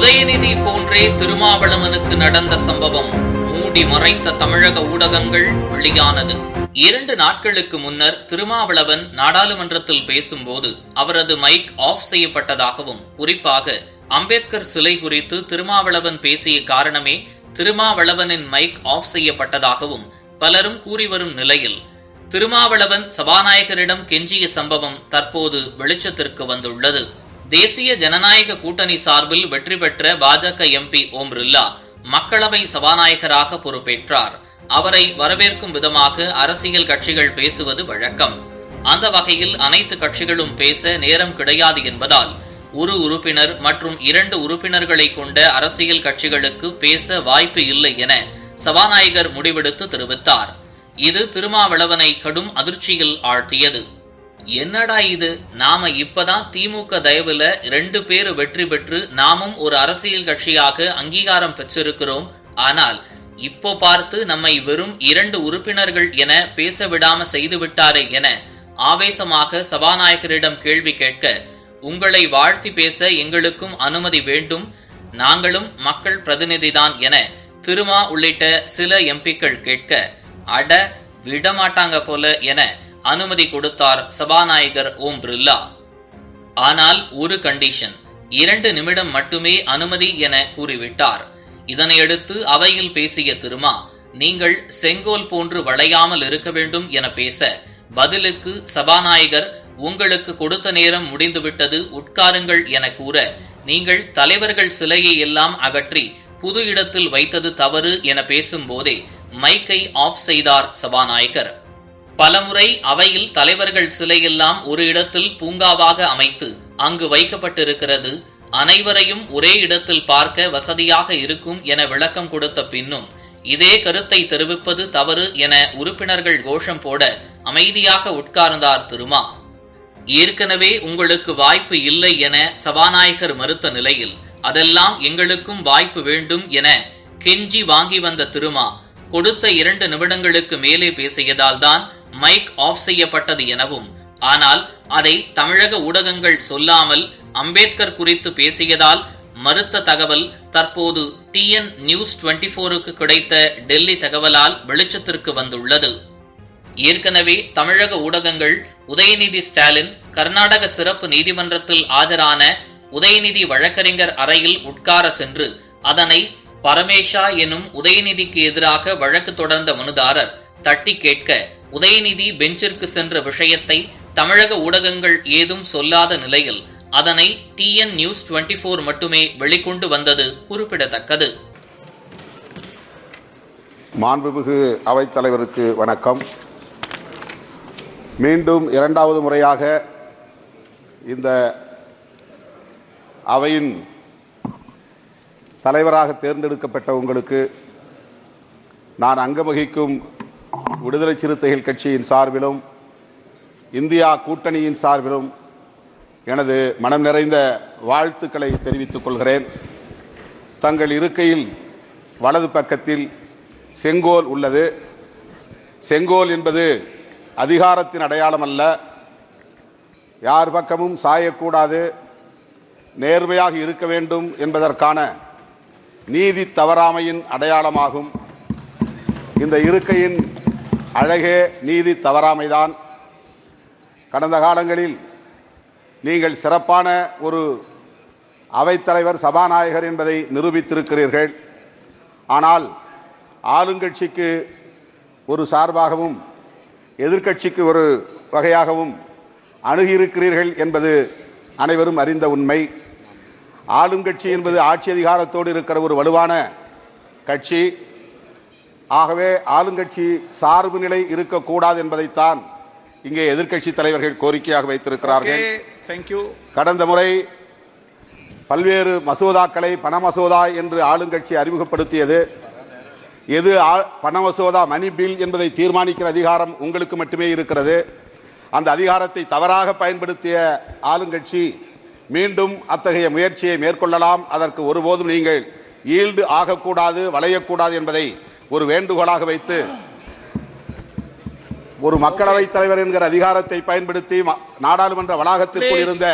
உதயநிதி போன்றே திருமாவளவனுக்கு நடந்த சம்பவம் மூடி மறைத்த தமிழக ஊடகங்கள் வெளியானது. இரண்டு நாட்களுக்கு முன்னர் திருமாவளவன் நாடாளுமன்றத்தில் பேசும்போது அவரது மைக் ஆஃப் செய்யப்பட்டதாகவும் குறிப்பாக அம்பேத்கர் சிலை குறித்து திருமாவளவன் பேசிய காரணமே திருமாவளவனின் மைக் ஆஃப் செய்யப்பட்டதாகவும் பலரும் கூறி வரும் நிலையில் திருமாவளவன் சபாநாயகரிடம் கெஞ்சிய சம்பவம் தற்போது வெளிச்சத்திற்கு வந்துள்ளது. தேசிய ஜனநாயக கூட்டணி சார்பில் வெற்றி பெற்ற பாஜக எம்பி ஓம் பிர்லா மக்களவை சபாநாயகராக பொறுப்பேற்றார். அவரை வரவேற்கும் விதமாக அரசியல் கட்சிகள் பேசுவது வழக்கம். அந்த வகையில் அனைத்து கட்சிகளும் பேச நேரம் கிடையாது என்பதால் ஒரு உறுப்பினர் மற்றும் இரண்டு உறுப்பினர்களை கொண்ட அரசியல் கட்சிகளுக்கு பேச வாய்ப்பு இல்லை என சபாநாயகர் முடிவெடுத்து தெரிவித்தார். இது திருமாவளவனை கடும் அதிர்ச்சியில் ஆழ்த்தியது. என்னடா இது? நாம இப்பதான் திமுக தயவுல ரெண்டு பேர் வெற்றி பெற்று நாமும் ஒரு அரசியல் கட்சியாக அங்கீகாரம் பெற்றிருக்கிறோம். ஆனால் இப்போ பார்த்து நம்மை வெறும் இரண்டு உறுப்பினர்கள் என பேச விடாம செய்து விட்டாரே என ஆவேசமாக சபாநாயகரிடம் கேள்வி கேட்க உங்களை வாழ்த்தி பேச எங்களுக்கும் அனுமதி வேண்டும். நாங்களும் மக்கள் பிரதிநிதிதான் என திருமா உள்ளிட்ட சில எம்பிக்கள் கேட்க அட விடமாட்டாங்க போல என அனுமதி கொடுத்தார் சபாநாயகர் ஓம் பிர்லா. ஆனால் ஒரு கண்டிஷன் இரண்டு நிமிடம் மட்டுமே அனுமதி என கூறிவிட்டார். இதனையடுத்து அவையில் பேசிய திருமா நீங்கள் செங்கோல் போன்று வளையாமல் இருக்க வேண்டும் என பேச பதிலுக்கு சபாநாயகர் உங்களுக்கு கொடுத்த நேரம் முடிந்துவிட்டது உட்காருங்கள் என கூற நீங்கள் தலைவர்கள் சிலையை எல்லாம் அகற்றி புது இடத்தில் வைத்தது தவறு என பேசும்போதே மைக்கை ஆஃப் செய்தார் சபாநாயகர். பலமுறை அவையில் தலைவர்கள் சிலையெல்லாம் ஒரு இடத்தில் பூங்காவாக அமைத்து அங்கு வைக்கப்பட்டிருக்கிறது. அனைவரையும் ஒரே இடத்தில் பார்க்க வசதியாக இருக்கும் என விளக்கம் கொடுத்த பின்னும் இதே கருத்தை தெரிவிப்பது தவறு என உறுப்பினர்கள் கோஷம் போட அமைதியாக உட்கார்ந்தார் திருமா. ஏற்கனவே உங்களுக்கு வாய்ப்பு இல்லை என சபாநாயகர் மறுத்த நிலையில் அதெல்லாம் எங்களுக்கும் வாய்ப்பு வேண்டும் என கெஞ்சி வாங்கி வந்த திருமா கொடுத்த இரண்டு நிமிடங்களுக்கு மேலே பேசியதால்தான் மைக் ஆஃப் செய்யப்பட்டது எனவும் ஆனால் அதை தமிழக ஊடகங்கள் சொல்லாமல் அம்பேத்கர் குறித்து பேசியதால் மறுத்த தகவல் தற்போது டிஎன் நியூஸ் டுவெண்ட்டி போருக்கு கிடைத்த டெல்லி தகவலால் வெளிச்சத்திற்கு வந்துள்ளது. ஏற்கனவே தமிழக ஊடகங்கள் உதயநிதி ஸ்டாலின் கர்நாடக சிறப்பு நீதிமன்றத்தில் ஆஜரான உதயநிதி வழக்கறிஞர் அறையில் உட்கார சென்று அதனை பரமேஷா எனும் உதயநிதிக்கு எதிராக வழக்கு தொடர்ந்த மனுதாரர் தட்டி கேட்க உதயநிதி பெஞ்சிற்கு சென்ற விஷயத்தை தமிழக ஊடகங்கள் ஏதும் சொல்லாத நிலையில் அதனை டிஎன் நியூஸ் டுவெண்ட்டி போர் மட்டுமே வெளிக்கொண்டு வந்தது குறிப்பிடத்தக்கது. மாண்புமிகு அவைத்தலைவருக்கு வணக்கம். மீண்டும் இரண்டாவது முறையாக இந்த அவையின் தலைவராக தேர்ந்தெடுக்கப்பட்ட உங்களுக்கு நான் அங்கவகிக்கும் விடுதலை சிறுத்தைகள் கட்சியின் சார்பிலும் இந்தியா கூட்டணியின் சார்பிலும் எனது மனம் நிறைந்த வாழ்த்துக்களை தெரிவித்துக் கொள்கிறேன். தங்கள் இருக்கையில் வலது பக்கத்தில் செங்கோல் உள்ளது. செங்கோல் என்பது அதிகாரத்தின் அடையாளம் அல்ல. யார் பக்கமும் சாயக்கூடாது. நேர்மையாக இருக்க வேண்டும் என்பதற்கான நீதி தவறாமையின் அடையாளமாகும். இந்த இருக்கையின் அழகே நீதி தவறாமைதான். கடந்த காலங்களில் நீங்கள் சிறப்பான ஒரு அவைத்தலைவர் சபாநாயகர் என்பதை நிரூபித்திருக்கிறீர்கள். ஆனால் ஆளுங்கட்சிக்கு ஒரு சார்பாகவும் எதிர்க்கட்சிக்கு ஒரு வகையாகவும் அணுகியிருக்கிறீர்கள் என்பது அனைவரும் அறிந்த உண்மை. ஆளுங்கட்சி என்பது ஆட்சி அதிகாரத்தோடு இருக்கிற ஒரு வலுவான கட்சி. ஆகவே ஆளுங்கட்சி சார்பு நிலை இருக்கக்கூடாது என்பதைத்தான் இங்கே எதிர்க்கட்சி தலைவர்கள் கோரிக்கையாக வைத்திருக்கிறார்கள். You. கடந்த முறை பல்வேறு மசோதாக்களை பண மசோதா என்று ஆளுங்கட்சி அறிமுகப்படுத்தியது. எது பண மசோதா மணி பில் என்பதை தீர்மானிக்கிற அதிகாரம் உங்களுக்கு மட்டுமே இருக்கிறது. அந்த அதிகாரத்தை தவறாக பயன்படுத்திய ஆளுங்கட்சி மீண்டும் அத்தகைய முயற்சியை மேற்கொள்ளலாம். அதற்கு ஒருபோதும் நீங்கள் ஈல்டு ஆகக்கூடாது வளையக்கூடாது என்பதை ஒரு வேண்டுகோளாக வைத்து ஒரு மக்களவை தலைவர் என்கிற அதிகாரத்தை பயன்படுத்தி நாடாளுமன்ற வளாகத்திற்குள் இருந்த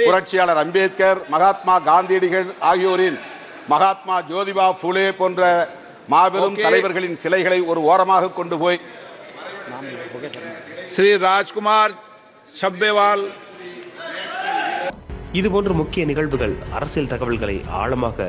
புரட்சியாளர் அம்பேத்கர் மகாத்மா காந்தியடிகள் ஆகியோரின் மகாத்மா ஜோதிபா ஃபுலே போன்ற மாபெரும் தலைவர்களின் சிலைகளை ஒரு ஓரமாக கொண்டு போய் ஸ்ரீ ராஜ்குமார் சப்பேவால் இதுபோன்ற முக்கிய நிகழ்வுகள் அரசியல் தகவல்களை ஆழமாக